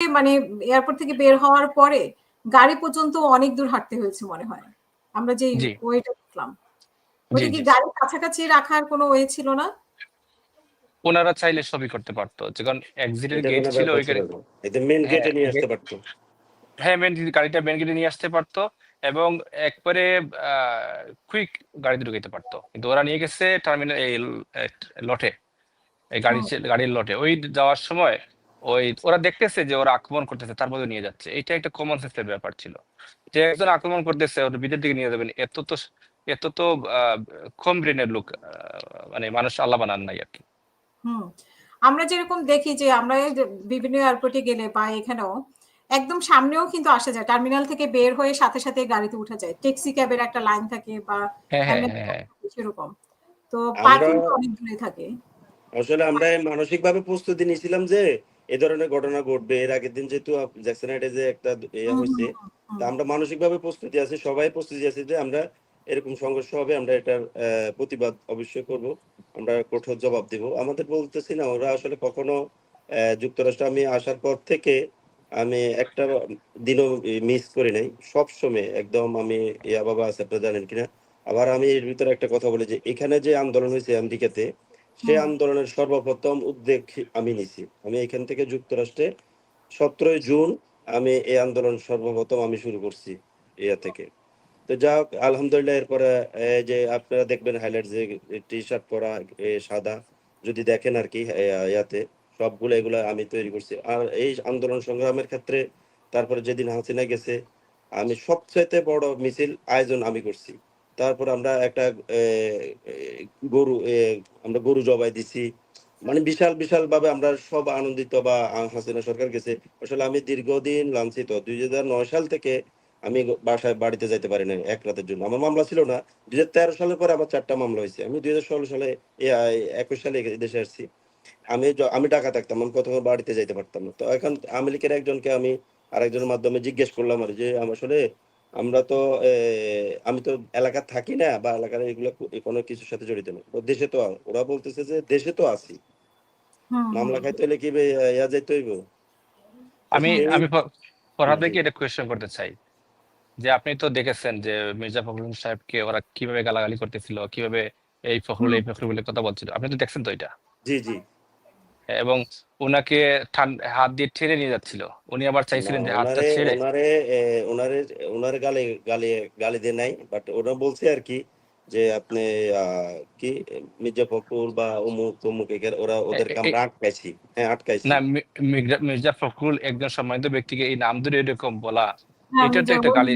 মানে এয়ারপোর্ট থেকে বের হওয়ার পরে গাড়ি পর্যন্ত অনেক দূর হাঁটতে হয়েছে মনে হয়। আমরা যে ওয়েটা দেখলাম। ওটা কি। গাড়ি কাছাকাছি রাখার কোনো ওয়ে ছিল না? ওনারা চাইলে সবই করতে পারতো। যখন এক্সিটের গেট ছিল ব্যাপার ওইখানে এটা মেন গেটে নিয়ে আসতে পারতো। হ্যাঁ মেন গাড়িটা মেন গেটে নিয়ে আসতে পারতো এবং একবারে কুইক গাড়িতে ঢুকাইতে পারতো। কিন্তু ওরা নিয়ে গেছে টার্মিনাল এই লটে। এই গাড়ি গাড়ির লটে। ওই যাওয়ার সময় ওই ওরা দেখতেছে যে ওরা আক্রমণ করতেছে তার মধ্যে নিয়ে যাচ্ছে। এটা একটা কমন সেন্সের ব্যাপার ছিল। যে একজন আক্রমণ করতেছে ওর বিদের দিকে নিয়ে যাবেন এত তো এত তো কম ব্রেনের লোক আহ, মানে মানুষ আল্লাহ বানান নাই আর কি। আমরা যেরকম দেখি যে আমরা বিভিন্ন এয়ারপোর্টে গেলে বা এখানেও একদম সামনেও কিন্তু আসা যায়। টার্মিনাল থেকে বের হয়ে সাথে সাথে গাড়িতে উঠা যায়। ট্যাক্সি ক্যাবের একটা লাইন থাকে বা হ্যাঁ হ্যাঁ হ্যাঁ হ্যাঁ। সেরকম। তো পার্কিং অনেক দূরে থাকে। আসলে আমরা মানসিক ভাবে প্রস্তুতি নিয়েছিলাম যে এ ধরনের ঘটনা ঘটবে এর আগের দিন যেহেতু জ্যাকসন হাইটে যে একটা ইয়ে হয়েছে তা আমরা মানসিক ভাবে প্রস্তুতি আছি সবাই প্রস্তুতি আছি যে আমরা এরকম সংঘর্ষ হবে আমরা এটার প্রতিবাদ অবশ্যই করব আমরা কঠোর জবাব দেব। আমাদের বলতেছি না ওরা আসলে কখনো যুক্তরাষ্ট্র আমি আসার পর থেকে আমি একটা দিনও মিস করি নাই সব সময় একদম আমি ইয়া বাবা আছে আপনারা জানেন কিনা? আবার আমি এর ভিতরে একটা কথা বলি যে এখানে যে আন্দোলন হয়েছে আমেরিকাতে সে আন্দোলনের সর্বপ্রথম উদ্যোগ আমি নিছি। আমি এখান থেকে যুক্তরাষ্ট্রে সতেরোই জুন আমি এই আন্দোলন সর্বপ্রথম আমি শুরু করছি ইয়া থেকে। তো যা হোক আলহামদুলিল্লাহ এরপরে এই যে আপনারা দেখবেন হাইলাইট যে টি শার্ট পরা সাদা যদি দেখেন আর কি ইয়াতে সবগুলো এগুলো আমি তৈরি করছি। আর এই আন্দোলন সংগ্রামের ক্ষেত্রে তারপরে যেদিন হাসিনা গেছে আমি সবচাইতে বড় মিছিল আয়োজন আমি করছি। তারপর আমরা একটা গরু আমরা গরু জবাই দিছি। মানে বিশাল বিশাল ভাবে আমরা সব আনন্দিত বা হাসিনা সরকার গেছে। আসলে আমি দীর্ঘদিন লাঞ্ছিত। দুই হাজার নয় সাল থেকে আমি বাসায়, বাড়িতে যাইতে পারি না এক রাতের জন্য। আমার মামলা ছিল না। দুই হাজার তেরো সালের পরে আমার চারটা মামলা হয়েছে। আমি দুই হাজার ষোলো সালে একুশ সালে দেশে আসছি। আমি আমি ঢাকা থাকতাম। আমি প্রথমে বাড়িতে যাইতে পারতাম না। তো এখন লীগের একজনকে আমি আরেকজনের মাধ্যমে জিজ্ঞেস করলাম আর যে আসলে আমরা তো আমি তো এলাকা থাকি না বা এলাকার এগুলো কোনো কিছুর সাথে জড়িত না। তো দেশে তো ওরা বলতেছে যে দেশে তো আছি। মামলা। খাইতে হলে কি ইয়া যাইতে হইব? আমি আমি ফরহাদ। ভাইকে এটা কোয়েশ্চেন করতে চাই। যে আপনি তো দেখেছেন যে মির্জা ফখরুল সাহেবকে ওরা কীভাবে গালাগালি করতেছিল কীভাবে এই ফখরুল এই ফখরুল বলে কথা বলছিল। আপনি তো দেখছেন তো এটা? জি জি। এবং ওনাকে হাত দিয়ে ঠেলে নিয়ে যাচ্ছিল। উনি আবার চাইছিলেন যে হাতটা ছেড়ে ওনারে এ, ওনারে ওনারে গালি গালি গালি দিয়ে নাই বাট ওরা বলছে আর কি যে আপনি কি মির্জা ফখরুল বা অমুক তমুক ওরা ওদেরকে এ- আমরা আটকাইছি। হ্যাঁ আটকাইছি। না মির্জা- ফখরুল একজন সম্মানিত ব্যক্তিকে এই নাম ধরে এরকম বলা হ্যাঁ, এটা তো একটা গালি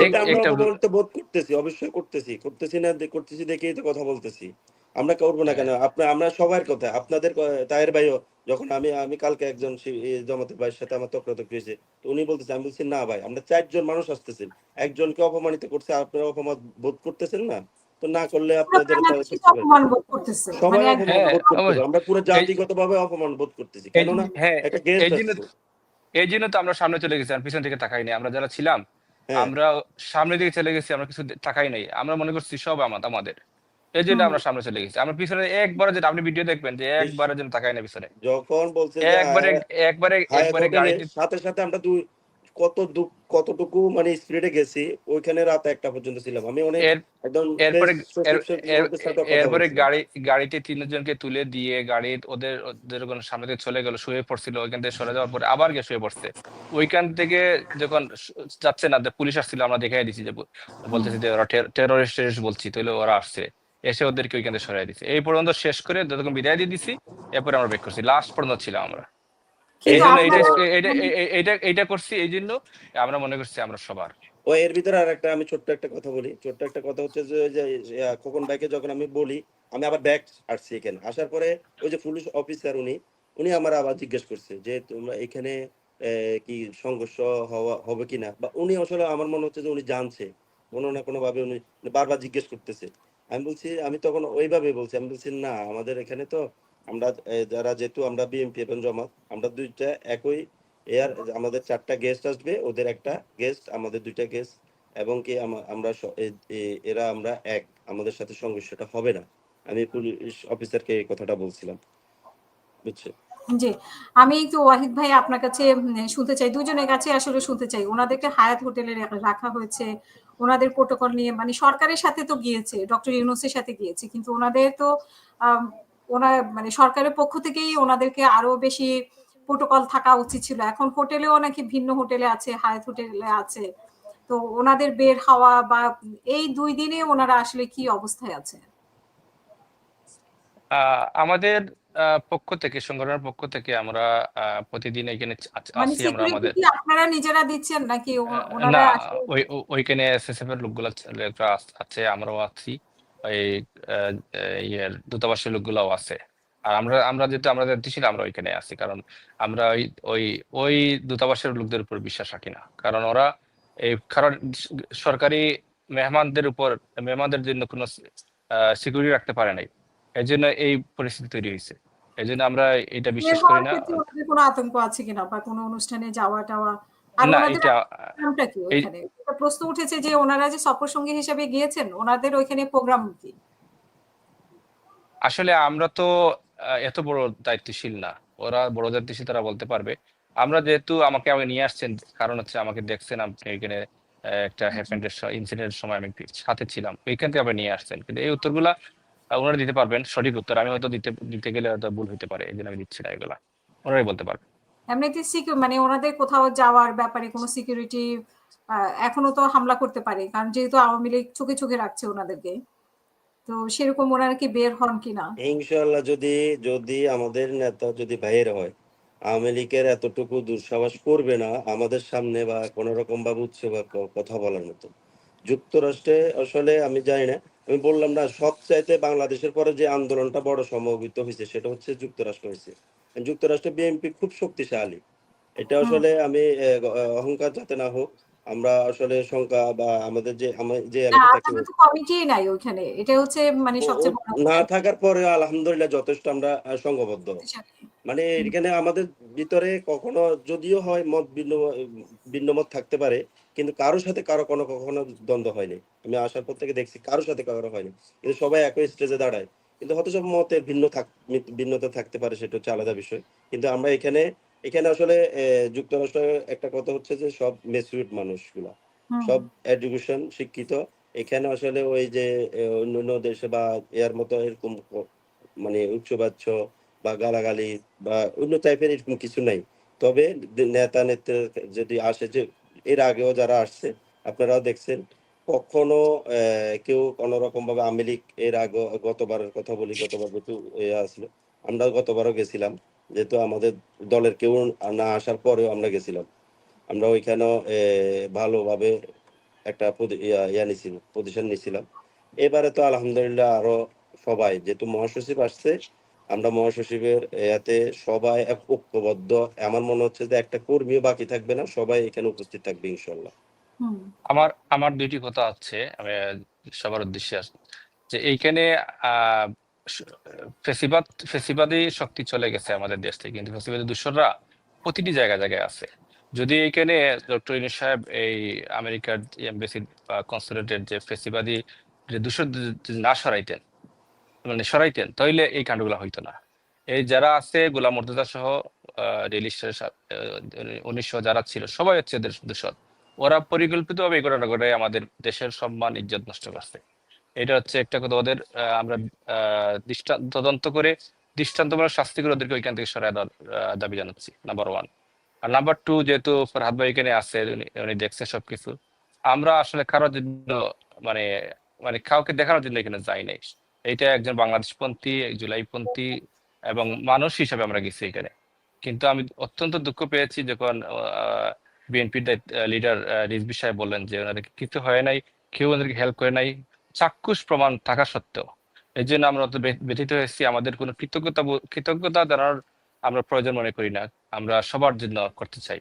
এটা আমরা একটা বোধ করতেছি অবশ্যই করতেছি। করতেছি না করতেছি দেখেই তো কথা বলতেছি। আমরা করব না কেন? আপনার আমরা সবার কথা আপনাদের তাহের ভাইও যখন আমি আমি কালকে একজন জমাতের ভাইয়ের সাথে আমার তক্রাতক্রি হয়েছে তো উনি বলতেছে আমি বলছি না ভাই আমরা চারজন মানুষ আসতেছেন একজনকে অপমানিত করছে আপনারা অপমান বোধ করতেছেন না? তো না করলে পুরো আপনাদের অপমান বোধ সবাই মানে অপমান হ্যাঁ, বোধ করতেছে আমরা পুরো জাতিগত ভাবে অপমান বোধ করতেছি কেননা হ্যাঁ একটা গেস্ট এই জন্য তো আমরা সামনে চলে গেছি আর পিছন থেকে তাকাইনি আমরা যারা ছিলাম হ্যাঁ। আমরা সামনের দিকে চলে গেছি আমরা কিছু তাকাই নাই আমরা মনে করছি সব আমাদের। এই জন্য আমরা সামনে চলে গেছি। আমরা পিছনে একবারে যেটা আপনি ভিডিও দেখবেন যে একবারে যেন তাকাই না পিছনে। যখন বলছে একবারে একবারে একবারে হোটেলে গাড়িতে সাথে সাথে আমরা দুই কত কতটুকু মানে স্পিডে গেছি ওইখানে রাত একটা পর্যন্ত ছিলাম। আমি অনেক একদম এরপরে এরপরে গাড়ি গাড়িতে তিনজনকে তুলে দিয়ে গাড়ি ওদের ওদের সামনে থেকে চলে গেল শুয়ে পড়ছিল ওইখান থেকে সরে যাওয়ার পরে আবার গিয়ে শুয়ে পড়ছে। ওইখান থেকে যখন যাচ্ছে না পুলিশ আসছিল আমরা দেখাই দিছি যে বলতেছি যে ওরা টেরোরিস্ট বলছি তাহলে ওরা আসছে। এসে ওদেরকে ওইখান সরাই দিছে। এই পর্যন্ত শেষ করে যতক্ষণ বিদায় দিয়ে দিছি এরপরে আমরা বেক করছি। লাস্ট পর্যন্ত ছিলাম আমরা। এই জন্য করছি এই জন্য আমরা মনে করছি আমরা সবার। ও এর ভিতরে আর একটা আমি ছোট্ট একটা কথা বলি। ছোট্ট একটা কথা হচ্ছে যে খোকন ভাইকে যখন আমি বলি আমি আবার ব্যাক আসছি এখানে। আসার পরে ওই যে পুলিশ অফিসার উনি উনি আমার আবার জিজ্ঞেস করছে যে তোমরা এখানে আহ, কি সংঘর্ষ হওয়া হবে কিনা? বা উনি আসলে আমার মনে হচ্ছে যে উনি জানছে। কোনো না কোনো ভাবে উনি বারবার জিজ্ঞেস করতেছে। আমি বলছি আমি তখন ওইভাবে বলছি আমি বলছি না আমাদের এখানে তো আমরা যারা যেহেতু আমরা বিএমপি এবং জমাত আমরা দুইটা একই এয়ার আমাদের চারটা গেস্ট আসবে ওদের একটা গেস্ট আমাদের দুইটা গেস্ট এবং কি আমরা এরা আমরা এক আমাদের সাথে সংঘর্ষটা হবে না আমি পুলিশ অফিসারকে এই কথাটা বলছিলাম বুঝছে জি, আমি একটু ওয়াহিদ ভাই আপনার কাছে শুনতে চাই। দুজনের কাছে আসলে শুনতে চাই। ওনাদেরকে হায়াত হোটেলে রাখা হয়েছে। উনাদের প্রোটোকল নিয়ে মানে সরকারের সাথে তো গিয়েছে। ডক্টর ইউনূসের সাথে গিয়েছে। কিন্তু ওনাদের তো আম ওনা মানে সরকারের পক্ষ থেকেই ওনাদেরকে আরও বেশি প্রোটোকল থাকা উচিত ছিল। এখন হোটেলেও নাকি ভিন্ন হোটেলে আছে, হায়াত হোটেলে আছে। তো ওনাদের বের হওয়া বা এই দুই দিনে ওনারা আসলে কি অবস্থায় আছে? আমাদের পক্ষ থেকে সংগঠনের পক্ষ থেকে আমরা প্রতিদিন এখানে আছ মানে আমরা আমাদের আপনারা নিজেরা দিচ্ছেন নাকি না ওইখানে এসএসএফ এর লোকগুলা আছে, আমরাও আছি। দূতাবাসের লোকগুলাও আছে। আর আমরা আমরা যেহেতু আমরা ছিল আমরা ওইখানে আছি। কারণ আমরা ওই ওই ওই দূতাবাসের লোকদের উপর বিশ্বাস রাখি না। কারণ ওরা এই কারণ সরকারি মেহমানদের উপর মেহমানদের জন্য কোনো সিকিউরিটি রাখতে পারে নাই। এই জন্য এই পরিস্থিতি তৈরি হইছে। এজন্য আমরা এটা বিশ্বাস করি না। কোনো আতঙ্ক আছে কিনা বা কোনো অনুষ্ঠানে? না এটা এই ওইখানে? একটা প্রশ্ন উঠেছে যে ওনারা যে সফরসঙ্গী হিসেবে গিয়েছেন, ওনাদের ওইখানে প্রোগ্রাম কি? আসলে আমরা তো এত বড় দায়িত্বশীল না। ওরা বড় দায়িত্বশীল তারা বলতে পারবে। আমরা যেহেতু আমাকে আগে নিয়ে আসছেন, কারণ হচ্ছে আমাকে দেখছেন আপনি এখানে একটা হুম, হুম। হ্যাপেন্ড এর স ইনসিডেন্ট সময় আমি সাথে ছিলাম। ওইখান থেকে আপনি নিয়ে আসছেন। কিন্তু এই উত্তরগুলা আ উনারা দিতে পারবেন সঠিক উত্তর। আমি হয়তো দিতে দিতে গেলে হয়তো ভুল হইতে পারে। এজন্য আমি দিচ্ছি না এগুলা। ওনারাই বলতে পারবে। এমনিতে সিকিউ মানে ওনাদের কোথাও যাওয়ার ব্যাপারে কোনো সিকিউরিটি এখনও তো হামলা করতে পারে। কারণ যেহেতু আওয়ামী লীগ চোখে, চোখে রাখছে ওনাদেরকে। তো সেরকম ওনারা কি বের হন কিনা? ইনশাআল্লাহ যদি যদি আমাদের নেতা যদি বাইরে হয়, আওয়ামী লীগের এতটুকু দুঃসাহস করবে না আমাদের সামনে বা কোনো রকম ভাবে উৎসে বা কথা বলার মতো। যুক্তরাষ্ট্রে আসলে আমি জানি না। আমি বললাম না সবচাইতে বাংলাদেশের পরে যে আন্দোলনটা বড় সমবেত হইছে সেটা হচ্ছে যুক্তরাষ্ট্র হইছে। যুক্তরাষ্ট্রে বিএনপি খুব শক্তিশালী। এটা আসলে আমি অহংকার যাতে না হোক। আমরা আসলে সংখ্যা বা আমাদের যে যে নাই। এটা হচ্ছে মানে সবচেয়ে না থাকার পরেও আলহামদুলিল্লাহ যথেষ্ট আমরা সংঘবদ্ধ। মানে এখানে আমাদের ভিতরে কখনো যদিও হয় মত ভিন্ন ভিন্ন মত থাকতে পারে। কিন্তু কারোর সাথে কারও কোনো কখনো দ্বন্দ্ব হয়নি। আমি আসার পর থেকে দেখছি কারও সাথে কারও হয়নি। কিন্তু সবাই একই স্টেজে দাঁড়ায়। কিন্তু হয়তো সব মতের ভিন্ন থাক ভিন্নতা থাকতে পারে সেটা হচ্ছে আলাদা বিষয়। কিন্তু আমরা এখানে এখানে আসলে এ যুক্তরাষ্ট্রের একটা কথা হচ্ছে যে সব ম্যাচিউরড মানুষগুলা। সব এডুকেশন শিক্ষিত। এখানে আসলে ওই যে অন্যান্য দেশে বা এর মতো এরকম মানে উচ্চবাচ্য বা গালাগালি বা অন্য টাইপের এরকম কিছু নাই। তবে নেতা নেত্রী যদি আসে যে এর আগেও যারা আসছে আপনারাও দেখছেন কখনো কেউ কোনরকমভাবে আওয়ামী লীগ এর আগেও গতবারের কথা বলি গতবার যেহেতু আসছিল। আমরাও গতবারও গেছিলাম। যেহেতু আমাদের দলের কেউ না আসার পরেও আমরা গেছিলাম। আমরা ওইখানেও ভালোভাবে একটা ইয়া নিছিলাম পজিশন নিছিলাম। এবারে তো আলহামদুলিল্লাহ আরও সবাই যেহেতু মহাসচিব আসছে, আমরা মহাসচিবের ইয়াতে সবাই এক ঐক্যবদ্ধ। আমার মনে হচ্ছে যে একটা কর্মীও বাকি থাকবে না। সবাই এখানে উপস্থিত থাকবে ইনশাআল্লাহ। হুম। আমার আমার দুইটি কথা হচ্ছে আমি সবার উদ্দেশ্যে যে এইখানে ফেসিবাদ ফেসিবাদী শক্তি চলে গেছে আমাদের দেশ থেকে। কিন্তু ফেসিবাদী দূষণরা প্রতিটি জায়গায়, জায়গায় আছে। যদি এইখানে ডক্টর ইউনূস সাহেব এই আমেরিকার এমবাসি বা কনসুলেটের যে ফেসিবাদী যদি না সরাইতেন, মানে সরাইতেন, তাইলে এই কান্ডগুলা হইতো না। এই যারা আছে, গোলাম মুর্তজা সহ রিলিস্টের সা আ ১৯ সহ যারা ছিল, সবাই হচ্ছে এদের। ওরা পরিকল্পিতভাবে এই ঘটনা ঘটায়, আমাদের দেশের সম্মান, ইজ্জত নষ্ট করছে। এটা হচ্ছে একটা কথা, ওদের আমরা দৃষ্টান্ত তদন্ত করে দৃষ্টান্তমূলক শাস্তি করে ওদেরকে ওইখান থেকে দেওয়ার দাবি জানাচ্ছি। নাম্বার ওয়ান আর নাম্বার টু যেহেতু ফরহাদ ভাই এখানে আছে, উনি দেখছে সবকিছু। আমরা আসলে কারও জন্য মানে মানে কাউকে দেখানোর জন্য এখানে যাই নাই। এইটা একজন বাংলাদেশপন্থী, জুলাইপন্থী এবং মানুষ হিসাবে আমরা গেছি এখানে। কিন্তু আমি অত্যন্ত দুঃখ পেয়েছি যখন বিএনপির লিডার আ রিজভী সাহেব বললেন যে ওনাদেরকে কিছু হয় নাই, কেউ ওদেরকে হেল্প করে নাই। চাক্ষুষ প্রমাণ থাকা সত্ত্বেও। এই জন্য আমরা অত ব্যথিত হয়েছি। আমাদের কোনো কৃতজ্ঞতা কৃতজ্ঞতা জানানোর আমরা প্রয়োজন মনে করি না। আমরা সবার জন্য করতে চাই।